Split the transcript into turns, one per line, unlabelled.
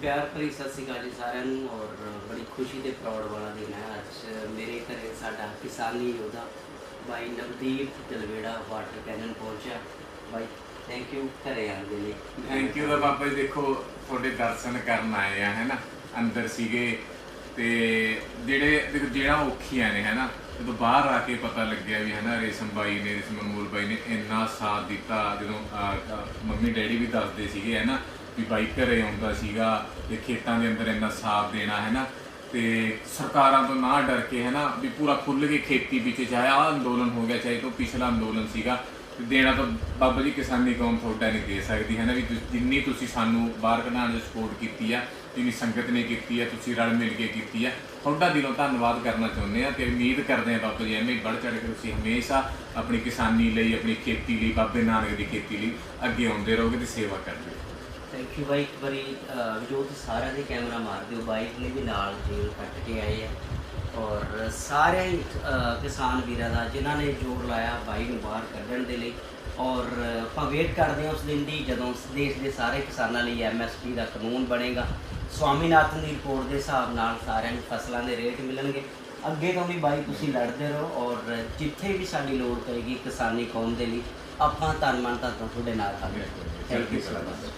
ਪਿਆਰ ਭਰੀ ਸਤਿ ਸ਼੍ਰੀ ਅਕਾਲ ਜੀ ਸਾਰਿਆਂ ਨੂੰ ਔਰ ਬੜੀ ਖੁਸ਼ੀ ਤੇ ਪ੍ਰਾਊਡ ਵਾਲਾ ਦਿਨ ਹੈ। ਅੱਜ ਮੇਰੇ ਘਰੇ ਸਾਡਾ ਕਿਸਾਨੀ ਯੋਧਾ ਬਾਈ ਨਵਦੀਪ ਦਲਵੇੜਾ ਵਾਟਰ ਕੈਨਨ ਪਹੁੰਚਿਆ। ਬਾਈ ਥੈਂਕ ਯੂ ਘਰੇ ਆਉਣ ਦੇ ਲਈ
ਥੈਂਕ ਯੂ ਦਾ ਬਾਬਾ ਜੀ, ਦੇਖੋ, ਤੁਹਾਡੇ ਦਰਸ਼ਨ ਕਰਨ ਆਏ ਆ ਹੈਨਾ ਅੰਦਰ ਸੀਗੇ ਤੇ ਜਿਹੜੇ, ਦੇਖੋ ਜਿਹੜਾ ਔਖੀਆਂ ਨੇ ਹੈਨਾ ਜਦੋਂ ਬਾਹਰ ਆ ਕੇ ਪਤਾ ਲੱਗਿਆ ਵੀ ਹਨਾ ਰੇਸ਼ਮ ਬਾਈ ਨੇ, ਰੇਸ਼ਮ ਅਨਮੋਲ ਬਾਈ ਨੇ ਇੰਨਾ ਸਾਥ ਦਿੱਤਾ, ਜਦੋਂ ਮੰਮੀ ਡੈਡੀ ਵੀ ਦੱਸਦੇ ਸੀਗੇ ਹਨਾ ਵੀ ਬਾਈ ਘਰੇ ਆਉਂਦਾ ਸੀਗਾ ਤੇ ਖੇਤਾਂ ਦੇ ਅੰਦਰ ਇੰਨਾ ਸਾਥ ਦੇਣਾ ਹੈ ਨਾ ਤੇ ਸਰਕਾਰਾਂ ਤੋਂ ਨਾ ਡਰ ਕੇ ਹੈ ਨਾ ਵੀ ਪੂਰਾ ਖੁੱਲ੍ਹ ਕੇ ਖੇਤੀ ਵਿੱਚ ਚਾਹੇ ਆਹ ਅੰਦੋਲਨ ਹੋ ਗਿਆ, ਚਾਹੇ ਤੋਂ ਪਿਛਲਾ ਅੰਦੋਲਨ ਸੀਗਾ, ਤੇ ਦੇਣਾ ਤਾਂ ਬਾਬਾ ਜੀ ਕਿਸਾਨੀ ਕੌਮ ਤੁਹਾਡਾ ਨਹੀਂ ਦੇ ਸਕਦੀ ਹੈ ਨਾ ਵੀ ਜਿੰਨੀ ਤੁਸੀਂ ਸਾਨੂੰ ਬਾਹਰ ਕਢਾਉਣ ਦੀ ਸਪੋਰਟ ਕੀਤੀ ਆ, ਜਿੰਨੀ ਸੰਗਤ ਨੇ ਕੀਤੀ ਆ, ਤੁਸੀਂ ਰਲ ਮਿਲ ਕੇ ਕੀਤੀ ਆ, ਤੁਹਾਡਾ ਦਿਲੋਂ ਧੰਨਵਾਦ ਕਰਨਾ ਚਾਹੁੰਦੇ ਆ ਤੇ ਉਮੀਦ ਕਰਦੇ ਆ ਬਾਬਾ ਜੀ, ਐਵੇਂ ਵੱਧ ਚੜ ਕੇ ਤੁਸੀਂ ਹਮੇਸ਼ਾ ਆਪਣੀ ਕਿਸਾਨੀ ਲਈ, ਆਪਣੀ ਖੇਤੀ ਲਈ, ਬਾਬੇ ਨਾਨਕ ਦੀ ਖੇਤੀ ਲਈ ਅੱਗੇ ਆਉਂਦੇ ਰਹੋਗੇ ਤੇ ਸੇਵਾ ਕਰਦੇ ਰਹੋਗੇ।
ਥੈਂਕ ਯੂ ਬਾਈ ਇੱਕ ਵਾਰੀ ਅਹ, ਜੋਤ ਸਾਰਿਆਂ ਦੇ ਕੈਮਰਾ ਮਾਰ ਦਿਓ। ਬਾਈ ਨੇ ਵੀ ਨਾਲ ਜੇਲ ਕੱਟ ਕੇ ਆਏ ਆ। ਔਰ ਸਾਰੇ ਹੀ, ਕਿਸਾਨ ਵੀਰਾਂ ਦਾ ਜਿਨ੍ਹਾਂ ਨੇ ਜੋਰ ਲਾਇਆ ਬਾਈ ਨੂੰ ਬਾਹਰ ਕੱਢਣ ਦੇ ਲਈ। ਔਰ ਆਪਾਂ ਵੇਟ ਕਰਦੇ ਹਾਂ ਉਸ ਦਿਨ ਦੀ ਜਦੋਂ ਦੇਸ਼ ਦੇ ਸਾਰੇ ਕਿਸਾਨਾਂ ਲਈ ਐਮਐਸਪੀ ਦਾ ਕਾਨੂੰਨ ਬਣੇਗਾ। ਸਵਾਮੀਨਾਥਨ ਦੀ ਰਿਪੋਰਟ ਦੇ ਹਿਸਾਬ ਨਾਲ ਸਾਰਿਆਂ ਨੂੰ ਫਸਲਾਂ ਦੇ ਰੇਟ ਮਿਲਣਗੇ। ਅੱਗੇ ਤੋਂ ਵੀ ਬਾਈ ਤੁਸੀਂ ਲੜਦੇ ਰਹੋ ਔਰ ਜਿੱਥੇ ਵੀ ਸਾਡੀ ਲੋੜ ਪਏਗੀ ਕਿਸਾਨੀ ਕੌਮ ਦੇ ਲਈ ਆਪਾਂ ਤਨ ਮਨ ਤੋਂ ਤੁਹਾਡੇ ਨਾਲ ਹਾਜ਼ਰ ਹਾਂ ਥੈਂਕ ਯੂ ਸੋ ਮਚ।